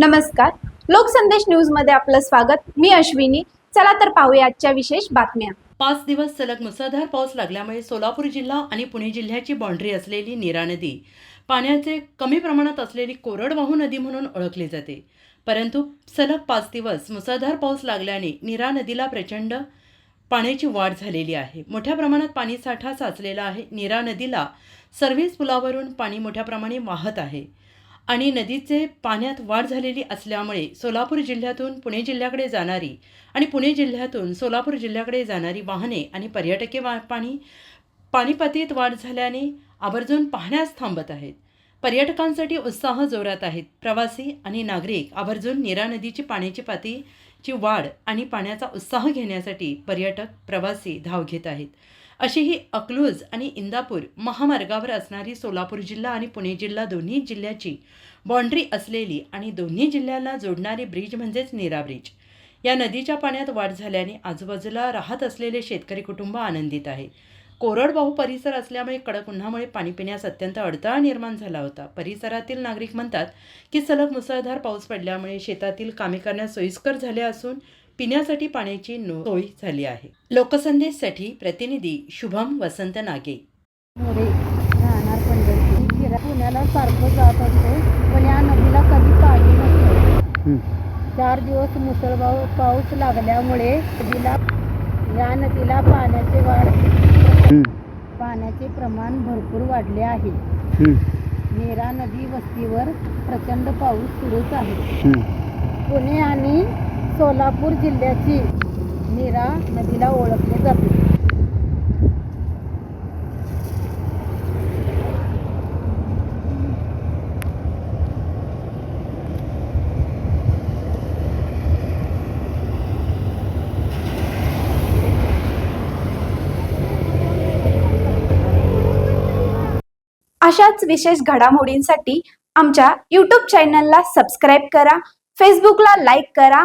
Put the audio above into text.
नमस्कार. लोकसंदेश न्यूजमध्ये आपलं स्वागत. मी अश्विनी. चला तर पाहूया आजच्या विशेष बातम्या. पाच दिवस सलग मुसळधार पाऊस लागल्यामुळे सोलापूर जिल्हा आणि पुणे जिल्ह्याची बाँड्री असलेली नीरा नदी पाण्याचे कमी प्रमाणात असलेली कोरडवाहू नदी म्हणून ओळखली जाते. परंतु सलग पाच दिवस मुसळधार पाऊस लागल्याने नीरा नदीला प्रचंड पाण्याची वाढ झालेली आहे. मोठ्या प्रमाणात पाणी साठा साचलेला आहे. नीरा नदीला सर्व्हिस पुलावरून पाणी मोठ्या प्रमाणे वाहत आहे. आणि नदीचे पाण्यात वाढ झालेली असल्यामुळे सोलापूर जिल्ह्यातून पुणे जिल्ह्याकडे जाणारी आणि पुणे जिल्ह्यातून सोलापूर जिल्ह्याकडे जाणारी वाहने आणि पर्यटके वा पाणी पाणीपातीत वाढ झाल्याने आवर्जून पाहण्यास थांबत आहेत. पर्यटकांसाठी उत्साह जोरात आहेत. प्रवासी आणि नागरिक आवर्जून नीरा नदीची पाण्याची पातीची वाढ आणि पाण्याचा उत्साह घेण्यासाठी पर्यटक प्रवासी धाव घेत आहेत. अशी ही अकलूज आणि इंदापूर महामार्गावर असणारी सोलापूर जिल्हा आणि पुणे जिल्हा दोन्ही जिल्ह्याची बाँड्री असलेली आणि दोन्ही जिल्ह्यांना जोडणारी ब्रिज म्हणजेच नीरा ब्रिज या नदीच्या पाण्यात वाढ झाल्याने आजूबाजूला राहत असलेले शेतकरी कुटुंब आनंदित आहे. कोरडवाहू परिसर असल्यामुळे कडक उन्हामुळे पाणी पिण्यास अत्यंत अडथळा निर्माण झाला होता. परिसरातील नागरिक म्हणतात की सलग मुसळधार पाऊस पडल्यामुळे शेतातील कामे करण्यास सोयीस्कर झाले असून पिण्यासाठी पाण्याची नो सोय झाली आहे. लोकसंदेशसाठी प्रतिनिधी शुभम वसंत नागे. पुण्याला सारखं जात असतो पण या नदीला कधी पाणी नसतं. चार दिवस मुसळधार पाऊस लागल्यामुळे नदीला या नदीला पाण्याचे वाढ पाण्याचे प्रमाण भरपूर वाढले आहे. नेरा नदी वस्तीवर प्रचंड पाऊस सुरूच आहे. पुणे आणि सोलापूर जिल्ह्याची नीरा नदीला ओळखले जाते. अशाच विशेष घडामोडींसाठी आमच्या यूट्यूब चॅनलला सबस्क्राईब करा फेसबुकला लाईक करा